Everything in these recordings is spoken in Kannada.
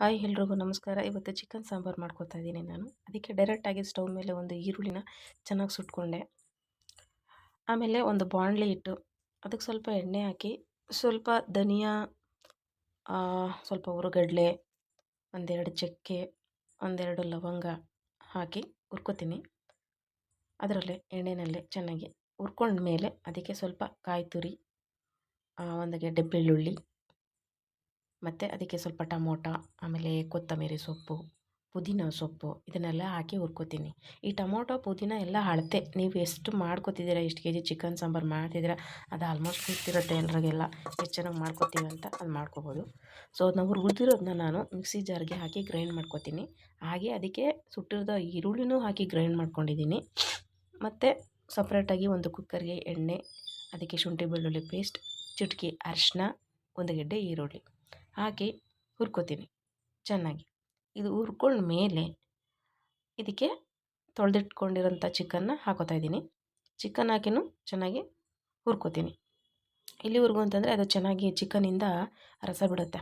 ಹಾಯ್ ಎಲ್ರಿಗೂ ನಮಸ್ಕಾರ. ಇವತ್ತು ಚಿಕನ್ ಸಾಂಬಾರು ಮಾಡ್ಕೊತಾ ಇದ್ದೀನಿ ನಾನು. ಅದಕ್ಕೆ ಡೈರೆಕ್ಟಾಗಿ ಸ್ಟವ್ ಮೇಲೆ ಒಂದು ಈರುಳ್ಳಿನ ಚೆನ್ನಾಗಿ ಸುಟ್ಕೊಂಡೆ. ಆಮೇಲೆ ಒಂದು ಬಾಣಲೆ ಇಟ್ಟು ಅದಕ್ಕೆ ಸ್ವಲ್ಪ ಎಣ್ಣೆ ಹಾಕಿ, ಸ್ವಲ್ಪ ಧನಿಯಾ ಸ್ವಲ್ಪ ಹುರುಗಡ್ಲೆ, ಒಂದೆರಡು ಚಕ್ಕೆ, ಒಂದೆರಡು ಲವಂಗ ಹಾಕಿ ಹುರ್ಕೋತೀನಿ. ಅದರಲ್ಲೇ ಎಣ್ಣೆನಲ್ಲೇ ಚೆನ್ನಾಗಿ ಹುರ್ಕೊಂಡ್ಮೇಲೆ ಅದಕ್ಕೆ ಸ್ವಲ್ಪ ಕಾಯಿ ತುರಿ ಒಂದು ಗೆಡ್ಡೆ ಬೆಳ್ಳುಳ್ಳಿ ಮತ್ತು ಅದಕ್ಕೆ ಸ್ವಲ್ಪ ಟಮೋಟ, ಆಮೇಲೆ ಕೊತ್ತಂಬರಿ ಸೊಪ್ಪು, ಪುದೀನ ಸೊಪ್ಪು ಇದನ್ನೆಲ್ಲ ಹಾಕಿ ಹುರ್ಕೋತೀನಿ. ಈ ಟೊಮೊಟೊ, ಪುದೀನ ಎಲ್ಲ ಅಳತೆ. ನೀವು ಎಷ್ಟು ಮಾಡ್ಕೋತಿದ್ದೀರ ಎಷ್ಟು ಕೆ ಜಿ ಚಿಕನ್ ಸಾಂಬಾರು ಮಾಡ್ತಿದ್ದೀರಾ, ಅದು ಆಲ್ಮೋಸ್ಟ್ ಗೊತ್ತಿರುತ್ತೆ ಎಲ್ರಿಗೆಲ್ಲ. ಎಷ್ಟು ಚೆನ್ನಾಗಿ ಮಾಡ್ಕೋತೀವಿ ಅಂತ ಅದು ಮಾಡ್ಕೋಬೋದು. ಸೊ ಅದನ್ನ ಹುರಿದಿರೋದನ್ನ ನಾನು ಮಿಕ್ಸಿ ಜಾರ್ಗೆ ಹಾಕಿ ಗ್ರೈಂಡ್ ಮಾಡ್ಕೋತೀನಿ. ಹಾಗೆ ಅದಕ್ಕೆ ಸುಟ್ಟಿರೋದ ಈರುಳ್ಳಿನೂ ಹಾಕಿ ಗ್ರೈಂಡ್ ಮಾಡ್ಕೊಂಡಿದ್ದೀನಿ. ಮತ್ತು ಸಪ್ರೇಟಾಗಿ ಒಂದು ಕುಕ್ಕರ್ಗೆ ಎಣ್ಣೆ, ಅದಕ್ಕೆ ಶುಂಠಿ ಬೆಳ್ಳುಳ್ಳಿ ಪೇಸ್ಟ್, ಚಿಟಕಿ ಅರಿಶಿನ ಒಂದು ಗೆಡ್ಡೆ ಈರುಳ್ಳಿ. ಹಾಕಿ ಹುರ್ಕೋತೀನಿ, ಚೆನ್ನಾಗಿ. ಇದು ಹುರ್ಕೊಂಡ ಮೇಲೆ ಇದಕ್ಕೆ ತೊಳೆದಿಟ್ಕೊಂಡಿರೋಂಥ ಚಿಕನ್ನ ಹಾಕೋತಾ ಇದ್ದೀನಿ. ಚಿಕನ್ ಹಾಕಿನೂ ಚೆನ್ನಾಗಿ ಹುರ್ಕೋತೀನಿ. ಇಲ್ಲಿವರೆಗೂ ಅಂತಂದರೆ ಅದು ಚೆನ್ನಾಗಿ ಚಿಕನಿಂದ ರಸ ಬಿಡುತ್ತೆ,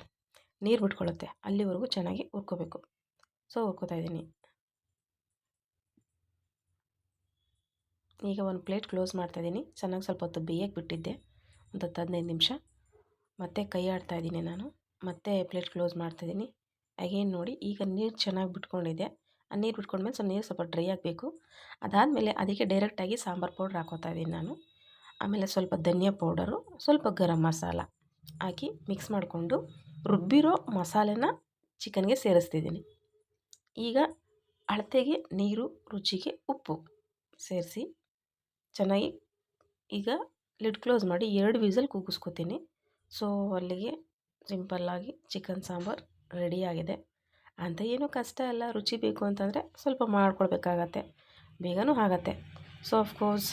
ನೀರು ಬಿಟ್ಕೊಳ್ಳುತ್ತೆ, ಅಲ್ಲಿವರೆಗೂ ಚೆನ್ನಾಗಿ ಹುರ್ಕೋಬೇಕು. ಸೊ, ಹುರ್ಕೋತಾ ಇದ್ದೀನಿ. ಈಗ ಒಂದು ಪ್ಲೇಟ್ ಕ್ಲೋಸ್ ಮಾಡ್ತಾಯಿದ್ದೀನಿ ಚೆನ್ನಾಗಿ ಸ್ವಲ್ಪ ಹೊತ್ತು ಬೇಯಕ್ಕೆ ಬಿಟ್ಟಿದ್ದೆ, ಒಂದು ಹತ್ತು ಹದಿನೈದು ನಿಮಿಷ. ಮತ್ತೆ ಕೈ ಆಡ್ತಾಯಿದ್ದೀನಿ ನಾನು. ಮತ್ತೆ ಪ್ಲೇಟ್ ಕ್ಲೋಸ್ ಮಾಡ್ತಿದ್ದೀನಿ. ಅಗೇನ್ ನೋಡಿ, ಈಗ ನೀರು ಚೆನ್ನಾಗಿ ಬಿಟ್ಕೊಂಡಿದೆ ಆ ನೀರು ಬಿಟ್ಕೊಂಡ್ಮೇಲೆ ಸ್ವಲ್ಪ ನೀರು ಸ್ವಲ್ಪ ಡ್ರೈ ಆಗಬೇಕು. ಅದಾದಮೇಲೆ ಅದಕ್ಕೆ ಡೈರೆಕ್ಟಾಗಿ ಸಾಂಬಾರು ಪೌಡ್ರ್ ಹಾಕೋತಾ ಇದ್ದೀನಿ ನಾನು. ಆಮೇಲೆ ಸ್ವಲ್ಪ ಧನಿಯಾ ಪೌಡರು, ಸ್ವಲ್ಪ ಗರಂ ಮಸಾಲ ಹಾಕಿ ಮಿಕ್ಸ್ ಮಾಡಿಕೊಂಡು ರುಬ್ಬಿರೋ ಮಸಾಲೆನ ಚಿಕನ್ಗೆ ಸೇರಿಸ್ತಿದ್ದೀನಿ. ಈಗ ಅಳತೆಗೆ ನೀರು, ರುಚಿಗೆ ಉಪ್ಪು ಸೇರಿಸಿ ಚೆನ್ನಾಗಿ ಈಗ ಲಿಡ್ ಕ್ಲೋಸ್ ಮಾಡಿ ಎರಡು ವಿಸಲ್ ಕೂಗಿಸ್ಕೊತೀನಿ ಸೊ ಅಲ್ಲಿಗೆ ಸಿಂಪಲ್ಲಾಗಿ ಚಿಕನ್ ಸಾಂಬಾರು ರೆಡಿಯಾಗಿದೆ. ಅಂತ ಏನೂ ಕಷ್ಟ ಅಲ್ಲ, ರುಚಿ ಬೇಕು ಅಂತಂದರೆ ಸ್ವಲ್ಪ ಮಾಡ್ಕೊಳ್ಬೇಕಾಗತ್ತೆ ಬೇಗನೂ ಆಗತ್ತೆ. ಸೊ ಅಫ್ಕೋರ್ಸ್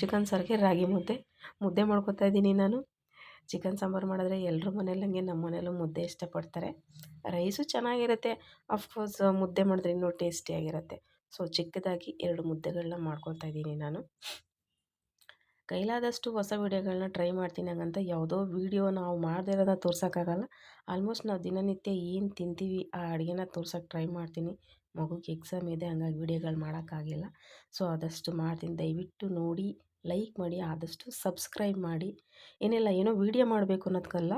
ಚಿಕನ್ ಸಾರಿಗೆ ರಾಗಿ ಮುದ್ದೆ. ಮುದ್ದೆ ಮಾಡ್ಕೊತಾ ಇದ್ದೀನಿ ನಾನು. ಚಿಕನ್ ಸಾಂಬಾರು ಮಾಡಿದ್ರೆ ಎಲ್ಲರ ಮನೇಲಂಗೆ ನಮ್ಮ ಮನೇಲೂ ಮುದ್ದೆ ಇಷ್ಟಪಡ್ತಾರೆ. ರೈಸು ಚೆನ್ನಾಗಿರುತ್ತೆ. ಅಫ್ಕೋರ್ಸ್ ಮುದ್ದೆ ಮಾಡಿದ್ರೆ ಇನ್ನೂ ಟೇಸ್ಟಿಯಾಗಿರುತ್ತೆ ಸೊ ಚಿಕ್ಕದಾಗಿ ಎರಡು ಮುದ್ದೆಗಳನ್ನ ಮಾಡ್ಕೊತಾ ಇದ್ದೀನಿ ನಾನು. ಕೈಲಾದಷ್ಟು ಹೊಸ ವೀಡಿಯೋಗಳನ್ನ ಟ್ರೈ ಮಾಡ್ತೀನಿ ಹಂಗಂತ ಯಾವುದೋ ವೀಡಿಯೋ ನಾವು ಮಾಡದೇ ಇರೋದನ್ನ ತೋರ್ಸೋಕ್ಕಾಗಲ್ಲ ಆಲ್ಮೋಸ್ಟ್ ನಾವು ದಿನನಿತ್ಯ ಏನು ತಿಂತೀವಿ ಆ ಅಡುಗೆನ ತೋರ್ಸೋಕ್ಕೆ ಟ್ರೈ ಮಾಡ್ತೀನಿ. ಮಗುಗೆ ಎಕ್ಸಾಮ್ ಇದೆ, ಹಂಗಾಗಿ ವೀಡಿಯೋಗಳು ಮಾಡೋಕ್ಕಾಗಿಲ್ಲ ಸೊ, ಆದಷ್ಟು ಮಾಡ್ತೀನಿ. ದಯವಿಟ್ಟು ನೋಡಿ, ಲೈಕ್ ಮಾಡಿ, ಆದಷ್ಟು ಸಬ್ಸ್ಕ್ರೈಬ್ ಮಾಡಿ. ಏನಿಲ್ಲ, ಏನೋ ವೀಡಿಯೋ ಮಾಡಬೇಕು ಅನ್ನೋದಕ್ಕಲ್ಲ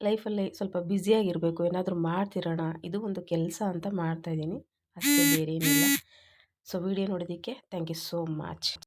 ಲೈಫಲ್ಲಿ ಸ್ವಲ್ಪ ಬ್ಯುಸಿಯಾಗಿರಬೇಕು. ಏನಾದರೂ ಮಾಡ್ತಿರೋಣ, ಇದು ಒಂದು ಕೆಲಸ ಅಂತ ಮಾಡ್ತಾಯಿದ್ದೀನಿ ಅಷ್ಟೇ ಬೇರೆ ಏನಿಲ್ಲ ಸೊ, ವಿಡಿಯೋ ನೋಡೋದಕ್ಕೆ ಥ್ಯಾಂಕ್ ಯು ಸೋ ಮಚ್.